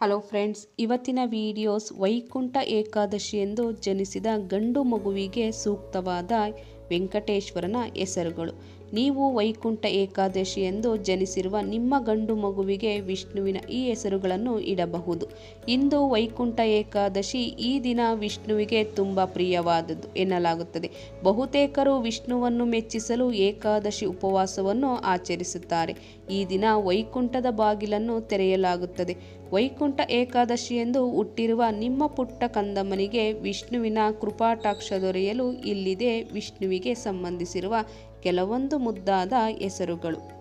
Hello friends ಇವತ್ತಿನ videos Vaikuntha Ekadashi ಎಂದು ಜನಿಸಿದ ಗಂಡು ಮಗುವಿಗೆ ಸೂಕ್ತವಾದ ವೆಂಕಟೇಶ್ವರನ ಹೆಸರುಗಳು. ನೀವು ವೈಕುಂಠ ಏಕಾದಶಿ ಎಂದು ಜನಿಸಿರುವ ನಿಮ್ಮ ಗಂಡು ಮಗುವಿಗೆ ವಿಷ್ಣುವಿನ ಈ ಹೆಸರುಗಳನ್ನು ಇಡಬಹುದು. ಇಂದು ವೈಕುಂಠ ಏಕಾದಶಿ ಈ ದಿನ ವಿಷ್ಣುವಿಗೆ ತುಂಬ ಪ್ರಿಯವಾದದ್ದು ಎನ್ನಲಾಗುತ್ತದೆ. ಬಹುತೇಕರು ವಿಷ್ಣುವನ್ನು ಮೆಚ್ಚಿಸಲು ಏಕಾದಶಿ ಉಪವಾಸವನ್ನು ಆಚರಿಸುತ್ತಾರೆ. ಈ ದಿನ ವೈಕುಂಠದ ಬಾಗಿಲನ್ನು ತೆರೆಯಲಾಗುತ್ತದೆ. ವೈಕುಂಠ ಏಕಾದಶಿಯೆಂದು ಹುಟ್ಟಿರುವ ನಿಮ್ಮ ಪುಟ್ಟ ಕಂದಮ್ಮನಿಗೆ ವಿಷ್ಣುವಿನ ಕೃಪಾಟಾಕ್ಷ ದೊರೆಯಲು ಇಲ್ಲಿದೆ ವಿಷ್ಣುವಿಗೆ ಸಂಬಂಧಿಸಿರುವ ಕೆಲವೊಂದು ಮುದ್ದಾದ ಹೆಸರುಗಳು.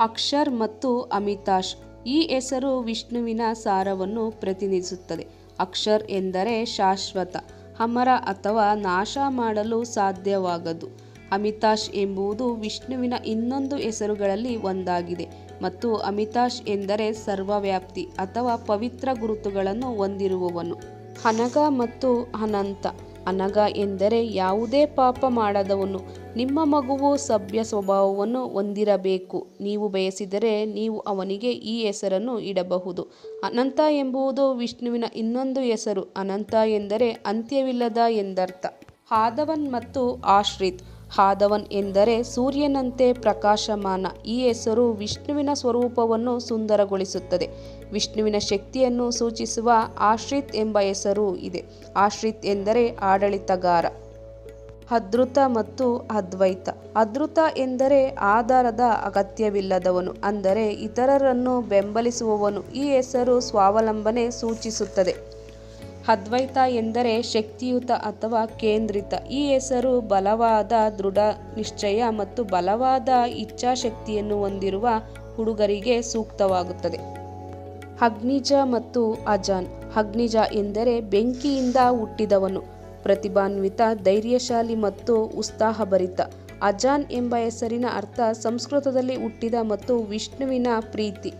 ಅಕ್ಷರ್ ಮತ್ತು ಅಮಿತಾಶ್ ಈ ಹೆಸರು ವಿಷ್ಣುವಿನ ಸಾರವನ್ನು ಪ್ರತಿನಿಧಿಸುತ್ತದೆ. ಅಕ್ಷರ್ ಎಂದರೆ ಶಾಶ್ವತ, ಅಮರ ಅಥವಾ ನಾಶ ಮಾಡಲು ಸಾಧ್ಯವಾಗದು. ಅಮಿತಾಶ್ ಎಂಬುದು ವಿಷ್ಣುವಿನ ಇನ್ನೊಂದು ಹೆಸರುಗಳಲ್ಲಿ ಒಂದಾಗಿದೆ ಮತ್ತು ಅಮಿತಾಶ್ ಎಂದರೆ ಸರ್ವವ್ಯಾಪ್ತಿ ಅಥವಾ ಪವಿತ್ರ ಗುರುತುಗಳನ್ನು ಹೊಂದಿರುವವನು. ಹನಗ ಮತ್ತು ಅನಂತ ಅನಗ ಎಂದರೆ ಯಾವುದೇ ಪಾಪ ಮಾಡದವನು ನಿಮ್ಮ ಮಗುವು ಸಭ್ಯ ಸ್ವಭಾವವನ್ನು ಹೊಂದಿರಬೇಕು. ನೀವು ಬಯಸಿದರೆ ನೀವು ಅವನಿಗೆ ಈ ಹೆಸರನ್ನು ಇಡಬಹುದು. ಅನಂತ ಎಂಬುದು ವಿಷ್ಣುವಿನ ಇನ್ನೊಂದು ಹೆಸರು. ಅನಂತ ಎಂದರೆ ಅಂತ್ಯವಿಲ್ಲದ ಎಂದರ್ಥ. ಆದವನ್ ಮತ್ತು ಆಶ್ರಿತ್. ಹಾದವನ್ ಎಂದರೆ ಸೂರ್ಯನಂತೆ ಪ್ರಕಾಶಮಾನ. ಈ ಹೆಸರು ವಿಷ್ಣುವಿನ ಸ್ವರೂಪವನ್ನು ಸುಂದರಗೊಳಿಸುತ್ತದೆ. ವಿಷ್ಣುವಿನ ಶಕ್ತಿಯನ್ನು ಸೂಚಿಸುವ ಆಶ್ರಿತ್ ಎಂಬ ಹೆಸರು ಇದೆ. ಆಶ್ರಿತ್ ಎಂದರೆ ಆಡಳಿತಗಾರ. ಅದೃತ ಮತ್ತು ಅದ್ವೈತ. ಅದೃತ ಎಂದರೆ ಆಧಾರದ ಅಗತ್ಯವಿಲ್ಲದವನು, ಅಂದರೆ ಇತರರನ್ನು ಬೆಂಬಲಿಸುವವನು. ಈ ಹೆಸರು ಸ್ವಾವಲಂಬನೆ ಸೂಚಿಸುತ್ತದೆ. ಅದ್ವೈತ ಎಂದರೆ ಶಕ್ತಿಯುತ ಅಥವಾ ಕೇಂದ್ರಿತ. ಈ ಹೆಸರು ಬಲವಾದ, ದೃಢ, ನಿಶ್ಚಯ ಮತ್ತು ಬಲವಾದ ಇಚ್ಛಾಶಕ್ತಿಯನ್ನು ಹೊಂದಿರುವ ಹುಡುಗರಿಗೆ ಸೂಕ್ತವಾಗುತ್ತದೆ. ಅಗ್ನಿಜ ಮತ್ತು ಅಜಾನ್. ಅಗ್ನಿಜ ಎಂದರೆ ಬೆಂಕಿಯಿಂದ ಹುಟ್ಟಿದವನು. ಪ್ರತಿಭಾನ್ವಿತ, ಧೈರ್ಯಶಾಲಿ ಮತ್ತು ಉತ್ಸಾಹಭರಿತ. ಅಜಾನ್ ಎಂಬ ಹೆಸರಿನ ಅರ್ಥ ಸಂಸ್ಕೃತದಲ್ಲಿ ಹುಟ್ಟಿದ ಮತ್ತು ವಿಷ್ಣುವಿನ ಪ್ರೀತಿ.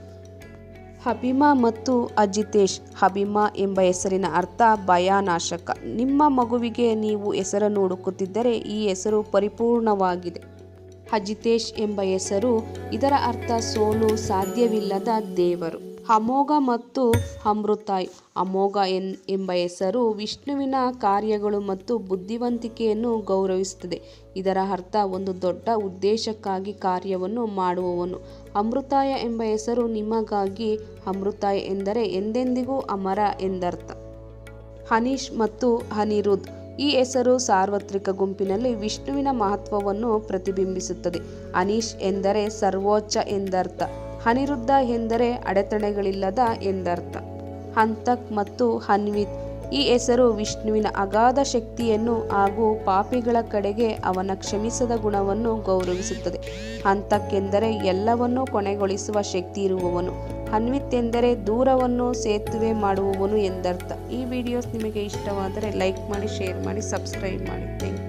ಹಬಿಮಾ ಮತ್ತು ಅಜಿತೇಶ್, ಹಬಿಮಾ ಎಂಬ ಹೆಸರಿನ ಅರ್ಥ ಭಯನಾಶಕ. ನಿಮ್ಮ ಮಗುವಿಗೆ ನೀವು ಹೆಸರನ್ನು ಹುಡುಕುತ್ತಿದ್ದರೆ ಈ ಹೆಸರು ಪರಿಪೂರ್ಣವಾಗಿದೆ. ಅಜಿತೇಶ್ ಎಂಬ ಹೆಸರು, ಇದರ ಅರ್ಥ ಸೋಲು ಸಾಧ್ಯವಿಲ್ಲದ ದೇವರು. ಅಮೋಘ ಮತ್ತು ಅಮೃತಾಯ್. ಅಮೋಘ ಎನ್, ಎಂಬ ಹೆಸರು ವಿಷ್ಣುವಿನ ಕಾರ್ಯಗಳು ಮತ್ತು ಬುದ್ಧಿವಂತಿಕೆಯನ್ನು ಗೌರವಿಸುತ್ತದೆ. ಇದರ ಅರ್ಥ ಒಂದು ದೊಡ್ಡ ಉದ್ದೇಶಕ್ಕಾಗಿ ಕಾರ್ಯವನ್ನು ಮಾಡುವವನು. ಅಮೃತಾಯ ಎಂಬ ಹೆಸರು ನಿಮಗಾಗಿ ಅಮೃತಾಯ ಎಂದರೆ ಎಂದೆಂದಿಗೂ ಅಮರ ಎಂದರ್ಥ. ಹನೀಶ್ ಮತ್ತು ಅನಿರುದ್ಧ್ ಈ ಹೆಸರು ಸಾರ್ವತ್ರಿಕ ಗುಂಪಿನಲ್ಲಿ ವಿಷ್ಣುವಿನ ಮಹತ್ವವನ್ನು ಪ್ರತಿಬಿಂಬಿಸುತ್ತದೆ. ಅನೀಶ್ ಎಂದರೆ ಸರ್ವೋಚ್ಚ ಎಂದರ್ಥ. ಅನಿರುದ್ಧ ಎಂದರೆ ಅಡೆತಡೆಗಳಿಲ್ಲದ ಎಂದರ್ಥ. ಹಂತಕ್ ಮತ್ತು ಹನ್ವಿತ್ ಈ ಹೆಸರು ವಿಷ್ಣುವಿನ ಅಗಾಧ ಶಕ್ತಿಯನ್ನು ಹಾಗೂ ಪಾಪಿಗಳ ಕಡೆಗೆ ಅವನ ಕ್ಷಮಿಸದ ಗುಣವನ್ನು ಗೌರವಿಸುತ್ತದೆ. ಹಂತಕ್ ಎಂದರೆ ಎಲ್ಲವನ್ನೂ ಕೊನೆಗೊಳಿಸುವ ಶಕ್ತಿ ಇರುವವನು. ಹನ್ವಿತ್ ಎಂದರೆ ದೂರವನ್ನು ಸೇತುವೆ ಮಾಡುವವನು ಎಂದರ್ಥ. ಈ ವಿಡಿಯೋಸ್ ನಿಮಗೆ ಇಷ್ಟವಾದರೆ ಲೈಕ್ ಮಾಡಿ ಶೇರ್ ಮಾಡಿ ಸಬ್ಸ್ಕ್ರೈಬ್ ಮಾಡಿ. Thank you